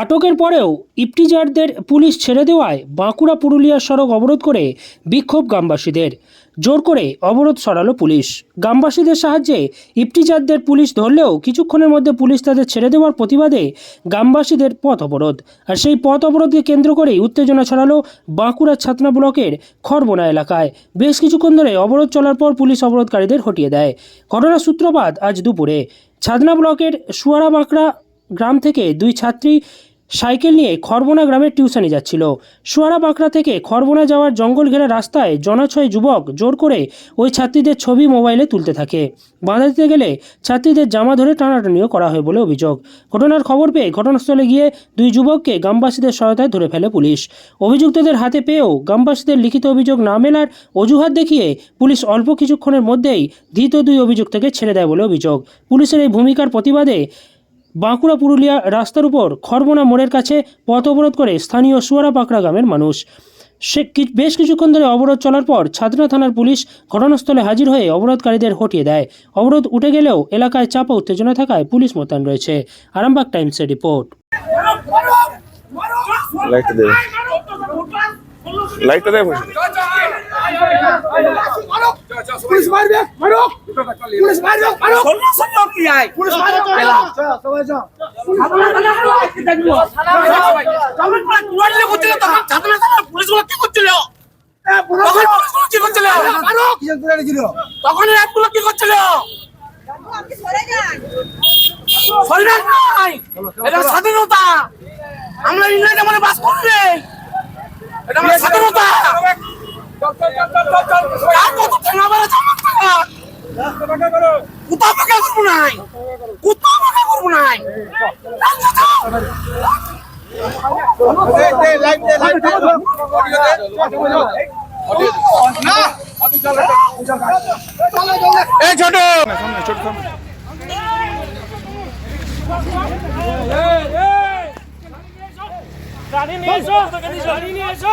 আটকের পরেও ইপটিজারদের পুলিশ ছেড়ে দেওয়ায় বাঁকুড়া পুরুলিয়ার সড়ক অবরোধ করে বিক্ষোভ গ্রামবাসীদের। জোর করে অবরোধ সরালো পুলিশ। গ্রামবাসীদের সাহায্যে ইপটিজারদের পুলিশ ধরলেও কিছুক্ষণের মধ্যে পুলিশ তাদের ছেড়ে দেওয়ার প্রতিবাদে গ্রামবাসীদের পথ অবরোধ। আর সেই পথ অবরোধকে কেন্দ্র করেই উত্তেজনা ছড়ালো বাঁকুড়া ছাতনা ব্লকের খড়বোনা এলাকায়। বেশ কিছুক্ষণ ধরে অবরোধ চলার পর পুলিশ অবরোধকারীদের হটিয়ে দেয়। ঘটনার সূত্রপাত আজ দুপুরে। ছাদনা ব্লকের সুয়ারা বাঁকড়া গ্রাম থেকে দুই ছাত্রী সাইকেল নিয়ে খড়বোনা গ্রামের টিউশনে যাচ্ছিল। সুয়ারা বাঁকড়া থেকে খড়বোনা যাওয়ার জঙ্গল ঘেরা রাস্তায় জনাছয় যুবক জোর করে ওই ছাত্রীদের ছবি মোবাইলে তুলতে থাকে। বাধা দিতে গেলে ছাত্রীদের জামা ধরে টানাটানিও করা হয় বলে অভিযোগ। ঘটনার খবর পেয়ে ঘটনাস্থলে গিয়ে দুই যুবককে গ্রামবাসীদের সহায়তায় ধরে ফেলে পুলিশ। অভিযুক্তদের হাতে পেয়েও গ্রামবাসীদের লিখিত অভিযোগ না মেলার অজুহাত দেখিয়ে পুলিশ অল্প কিছুক্ষণের মধ্যেই ধৃত দুই অভিযুক্তকে ছেড়ে দেয় বলে অভিযোগ। পুলিশের এই ভূমিকার প্রতিবাদে বাঁকুড়া, পুরুলিয়া রাস্তার উপর খড়বোনা মোড়ের কাছে পথ অবরোধ করে স্থানীয় সুয়ারা পাকড়া গ্রামের মানুষ। সে বেশ কিছুক্ষণ ধরে অবরোধ চলার পর ছাদনা থানার পুলিশ ঘটনাস্থলে হাজির হয়ে অবরোধকারীদের হটিয়ে দেয়। অবরোধ উঠে গেলেও এলাকায় চাপা উত্তেজনা থাকায় পুলিশ মোতায়েন রয়েছে। আরামবাগ টাইমসের রিপোর্ট। পুলিশ মারবে মারো পুলিশ মারবে মারো শোনো শোনো কি আয়। পুলিশ মারবে সবাই যাও। তখন পুলিশগুলো কি করছিল? এটা স্বাধীনতা। আমরা ইংরেজি মানে বাস করবে এটা আমার স্বাধীনতা। কোথাও পাকা করব নাই কোথাও পাকা নাই এই ছোট। গাড়ি নিয়ে এসো। গাড়ি নিয়ে এসো।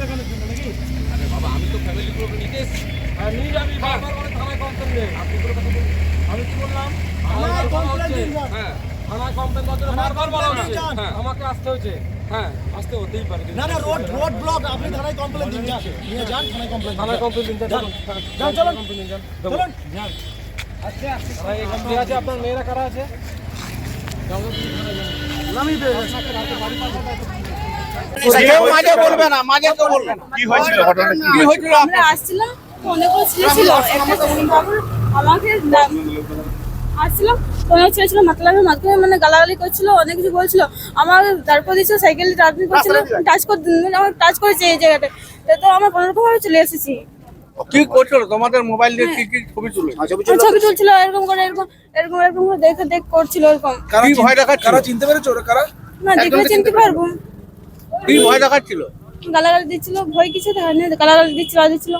দেখানোর জন্য নাকি আরে বাবা আমি তো ফ্যামিলি গুলোকে নিতে এসেছি হ্যাঁ নিয়ে যাবি বারবার বলে থানায় কমপ্লেন দে আপনি কোনো কথা বলুন আমি কি বললাম থানায় কমপ্লেন হ্যাঁ থানায় কমপ্লেন দেওয়ার বারবার বলা হচ্ছে হ্যাঁ আমাকে আসতে হয়েছে হ্যাঁ আসতে হতেই পারে না না রোড রোড ব্লক আপনি থানায় কমপ্লেন দিন যান নিয়ে যান থানায় কমপ্লেন থানায় কমপ্লেন দিন যান যান চলুন কমপ্লেন যান চলুন থানায় এই আছে আপনার মেয়েরা কারা আছে কেউ মাঝে বলবে না মাঝে কেউ বলবে না। কি হয়েছিল ঘটনাটা কি কি হয়েছিল? আমরা আসছিলাম অনেকগুলো ছেলে ছিল। একটা তারপর আমাকে আসছিলাম। অনেক ছেলে ছিল মাতলামের মাধ্যমে মানে গালাগালি করছিল অনেক কিছু বলছিল। আমার তারপর দিয়েছিল সাইকেল টাচ করছিল টাচ করতে আমার টাচ করেছে এই জায়গাটা তো আমার কোনো রকম ভাবে চলে এসেছি। কি করছিল? তোমাদের মোবাইল দিয়ে কি কি ছবি তুলে ছবি তুলছিল এরকম করে এরকম এরকম এরকম করে দেখে দেখ করছিল এরকম। কি ভয় দেখাচ্ছিল? কারা চিনতে পেরেছ ওরা? কারা? না দেখলে চিনতে পারব। কি ভয় দেখাচ্ছিল? গালাগালি দিচ্ছিল ভয় কিছু দেখা নেই গালাগালি দিচ্ছিল আর দিচ্ছিল।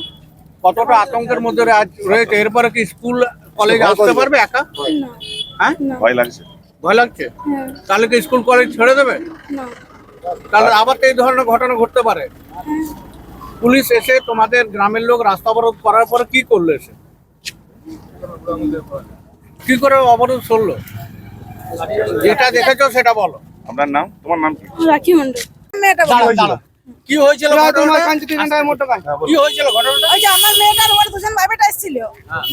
কতটা আতঙ্কের মধ্যে আজ রয়েছে? এরপরে কি স্কুল কলেজ আসতে পারবে একা? না হ্যাঁ? ভয় লাগছে। ভয় লাগছে? হ্যাঁ। তাহলে কি স্কুল কলেজ ছেড়ে দেবে? না। তাহলে আবার তো এই ধরনের ঘটনা ঘটতে পারে। পুলিশ এসে তোমাদের গ্রামের লোক রাস্তা অবরোধ করার পরে কি করল এসে? কি করে অবরোধ করল যেটা দেখেছ সেটা বলো। আপনার নাম? তোমার নাম কি? রাখি মন্ডল ਨੇ ਤੇ কি হয়েছিল ঘটনাটা? কি হয়েছিল ঘটনাটা? ওই যে আমার মেয়েটার ওর দুজন ভাইবেটা এসেছিল।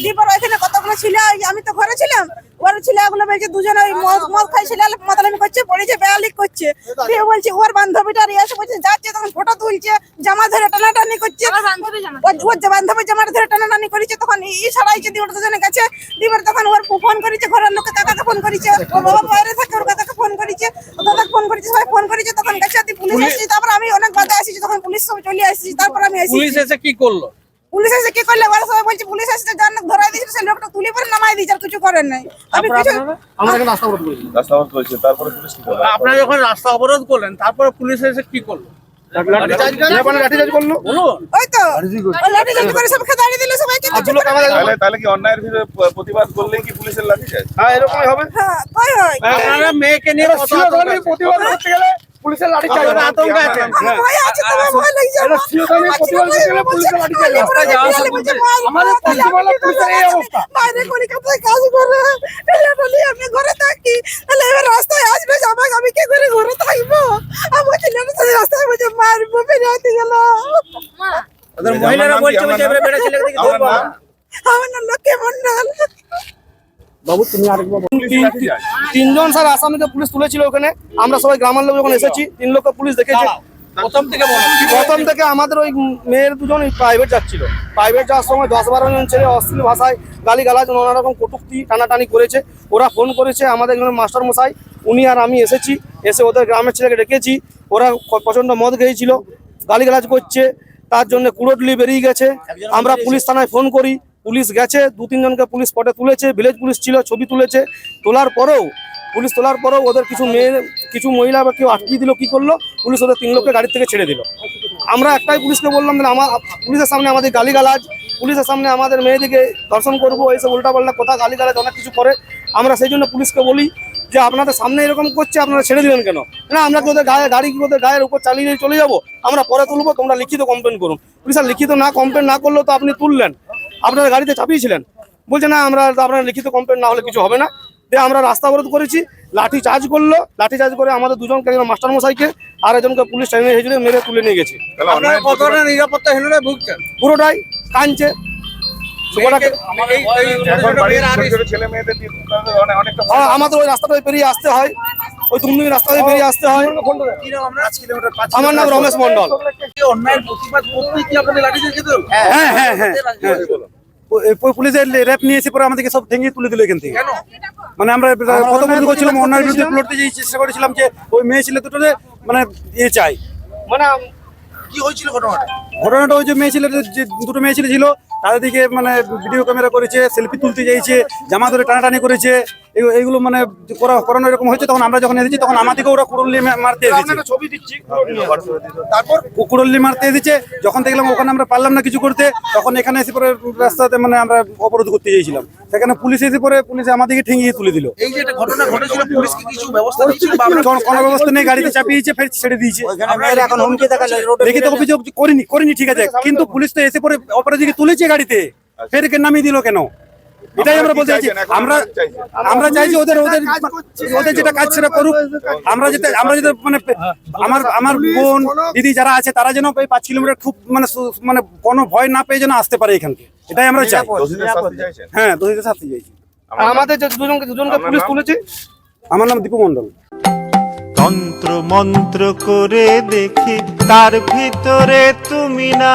দীপর ওইখানে কতগুলো ছিল আমি তো ঘরে ছিলাম ওর ছেলেগুলো বলছে দুজন ওই মদ মদ খাইছিল মাতালামি করছে পড়েছে বেয়ালি করছে। দিয়ে বলছে ওর বান্ধবীটা এসে বলছে যাচ্ছে তখন ফটো তুলছে জামা ধরে টানাটানি করছে। ওর ওর যে বান্ধবী জামাটা ধরে টানাটানি করেছে তখন ই ছাড়াইছে দিয়ে ওর দুজনে গেছে দিয়ে তখন ওর ফোন করেছে ঘরের লোকে কাকাকে ফোন করেছে ওর বাবা বাইরে থাকে ওর কাকাকে ফোন করেছে ও দাদাকে ফোন করেছে সবাই ফোন করেছে তখন গেছে পুলিশ এসেছে তারপর আমি অনেক বাধা আসিছি তখন পুলিশ সব চলে আসিছি তারপর আমি আসি পুলিশ এসে কি করল? পুলিশ এসে কি করলে? ওরা সবাই বলছে পুলিশ এসে জান ধরাই দিয়েছিল সেই লোকটা তুলে পরে নামাই দিয়েছে আর কিছু করেন নাই। আমি কিছু আমরা এখানে রাস্তা অবরোধ করেছি। রাস্তা অবরোধ করেছে তারপরে পুলিশ কি করল? আপনারা যখন রাস্তা অবরোধ করলেন তারপরে পুলিশ এসে কি করল? লাঠিচার্জ করল? কি প্রতিবাদ পুলিশের লাঠি চাই? হ্যাঁ এরকমই হবে। হ্যাঁ হয়। মেয়েকে নিয়ে? প্রতিবাদ করতে গেলে পুলিশের লাঠি চার্জ আপনারা আতঙ্কে আমার ভয় আছে তোমার ভয় লাগছে এটা শিরোধারী প্রতিবাদ করতে গেলে পুলিশের লাঠি চার্জ আমাদের পশ্চিমবাংলা পুলিশের এই অবস্থা। বাইরে কলকাতায় কাজ করে এটা বলি আমি ঘরে থাকি। তাহলে এবার রাস্তায় আসবে আমাকে আমি কি করে ঘরে থাকব? আমার ছেলেটা তো রাস্তায় বসে মারবো বেরিয়ে গেল। মহিলারা বলছে বলছে এবারে বেড়া ছেলেকে দেখে ধরবো না। আমার নাম লক্ষ্মী মন্ডল লাঠি তিনজন স্যার আসামিকে পুলিশ তুলেছিল ওখানে। আমরা সবাই গ্রামের লোক যখন এসেছি তিন লোককে পুলিশ দেখেছে। প্রথম থেকে প্রথম থেকে আমাদের ওই মেয়ের দুজন প্রাইভেট যাচ্ছিল। প্রাইভেট যাওয়ার সময় দশ বারো জন ছেলে অশ্লীল ভাষায় গালি গালাজ নানা রকম কটুক্তি টানাটানি করেছে। ওরা ফোন করেছে আমাদের মাস্টার মশাই উনি আর আমি এসেছি। এসে ওদের গ্রামের ছেলেকে ডেকেছি। ওরা প্রচণ্ড মদ খেয়েছিল গালি গালাজ করছে। তার জন্য কুড়টলি বেরিয়ে গেছে। আমরা পুলিশ থানায় ফোন করি। পুলিশ গেছে দু তিনজনকে পুলিশ স্পটে তুলেছে ভিলেজ পুলিশ ছিল ছবি তুলেছে। তোলার পরেও পুলিশ তোলার পরেও ওদের কিছু মেয়ে, কিছু মহিলা বা কেউ আটকিয়ে দিল, কি করল? পুলিশ ওদের তিন লোককে গাড়ি থেকে ছেড়ে দিল। আমরা একটাই পুলিশকে বললাম যে আমার, পুলিশের সামনে আমাদের গালিগালাজ, পুলিশের সামনে আমাদের মেয়েদিকে দর্শন করব, এইসব উল্টাপাল্টা কথা, গালিগালাজ, অনেক কিছু করে। আমরা সেই জন্য পুলিশকে বলি যে, আপনাদের সামনে এরকম করছে, আপনারা ছেড়ে দিলেন কেন? না, আমরা কি ওদের গায়ে, গাড়ি ওদের গায়ের উপর চালিয়ে নিয়ে চলে যাব? আমরা পরে তুলবো, তোমরা লিখিত কমপ্লেন করুন। পুলিশ আর লিখিত না কমপ্লেন না করলেও তো আপনি তুললেন। আপনারা গাড়িতে চাপিয়েছিলেন। বলছে, না, আমরা, আপনার লিখিত কমপ্লেন না হলে কিছু হবে না। দিয়ে আমরা রাস্তা অবরোধ করেছি লাঠি চার্জ করল লাঠি চার্জ করে আমাদের দুজনকে একজন মাস্টার মশাইকে আর একজনকে পুলিশ ট্রেনে হেঁচড়ে মেরে তুলে নিয়ে গেছে। কতটা প্রতিবাদ- ভুগছেন? পুরোটাই কাঁদছে। আ- আমাদের ওই রাস্তাটা পেরিয়ে আসতে হয়। ওই তুমি রাস্তা দিয়ে বেরিয়ে আসতে হয়? আমার নাম রমেশ মন্ডল যেতে হলো? হ্যাঁ হ্যাঁ হ্যাঁ। পুলিশের রেপ নিয়েছে পরে আমাদেরকে সব ঠেঙিয়ে তুলে দিল এখান থেকে। মানে আমরা প্রথম করছিলাম অন্যায়ের বিরুদ্ধে লড়তে যেই চেষ্টা করেছিলাম যে ওই মেয়ে ছেলে দুটোতে মানে ইয়ে চাই। মানে কি হয়েছিল ঘটনাটা? ঘটনাটা ওই যে মেয়ে ছেলে যে দুটো মেয়ে ছেলে ছিল তাদের দিকে মানে ভিডিও ক্যামেরা করেছে সেলফি তুলতে চাইছে জামা ধরে টানাটানি করেছে এগুলো মানে করা করানো এরকম হয়েছে তখন আমরা যখন এসেছি তখন আমাদেরকে ওরা কুড়ল্লি মারতে এসেছে। ছবি দিচ্ছি তারপর? কুড়ল্লি মারতে এসেছে যখন দেখলাম ওখানে আমরা পারলাম না কিছু করতে তখন এখানে এসে পরে রাস্তাতে মানে আমরা অবরোধ করতে চাইছিলাম সেখানে পুলিশ এসে পরে পুলিশ আমাদেরকে ঠেঙিয়ে তুলে দিল। এই যে ঘটনা ঘটেছিল পুলিশ কি কিছু ব্যবস্থা কোনো- কোনো ব্যবস্থা নেই গাড়িতে চাপিয়েছে ফের ছেড়ে দিয়েছে। এখন হুমকি দেখালে লিখিত অভিযোগ করিনি করিনি ঠিক আছে। কিন্তু পুলিশ তো এসে পরে অপরাধীকে তুলেছে গাড়িতে। ফের নামিয়ে দিল কেন? এটাই আমরা বলতে চাইছি আমরা আমরা চাইছি ওদের ওদের ওদের যেটা কাজ সেটা করুক আমরা যেটা আমরা যেটা মানে আমার আমার বোন দিদি যারা আছে তারা যেন এই পাঁচ কিলোমিটার খুব মানে মানে কোনো ভয় না পেয়ে যেন আসতে পারে এখানকে এটাই আমরা চাই। হ্যাঁ দোষীদের শাস্তি চাইছি। আমাদের যে দুজনকে দুজনকে পুলিশ? তুলেছে? আমার নাম দীপু মন্ডল তন্ত্র মন্ত্র করে দেখি তার ভিতরে তুমি না।